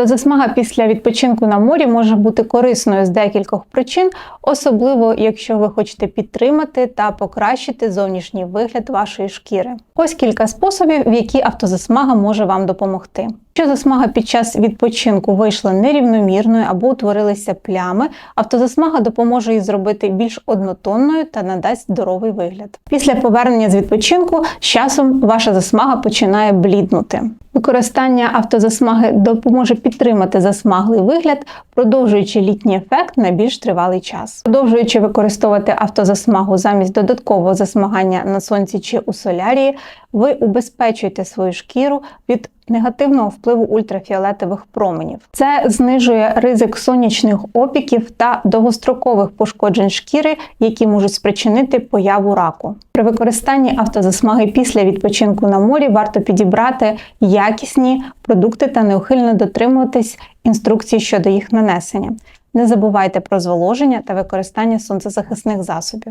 Автозасмага після відпочинку на морі може бути корисною з декількох причин, особливо якщо ви хочете підтримати та покращити зовнішній вигляд вашої шкіри. Ось кілька способів, в які автозасмага може вам допомогти. Якщо засмага під час відпочинку вийшла нерівномірною або утворилися плями, автозасмага допоможе її зробити більш однотонною та надасть здоровий вигляд. Після повернення з відпочинку з часом ваша засмага починає бліднути. Використання автозасмаги допоможе підтримати засмаглий вигляд, продовжуючи літній ефект на більш тривалий час. Продовжуючи використовувати автозасмагу замість додаткового засмагання на сонці чи у солярії, ви убезпечуєте свою шкіру від негативного впливу ультрафіолетових променів. Це знижує ризик сонячних опіків та довгострокових пошкоджень шкіри, які можуть спричинити появу раку. При використанні автозасмаги після відпочинку на морі варто підібрати якісні продукти та неухильно дотримуватись інструкцій щодо їх нанесення. Не забувайте про зволоження та використання сонцезахисних засобів.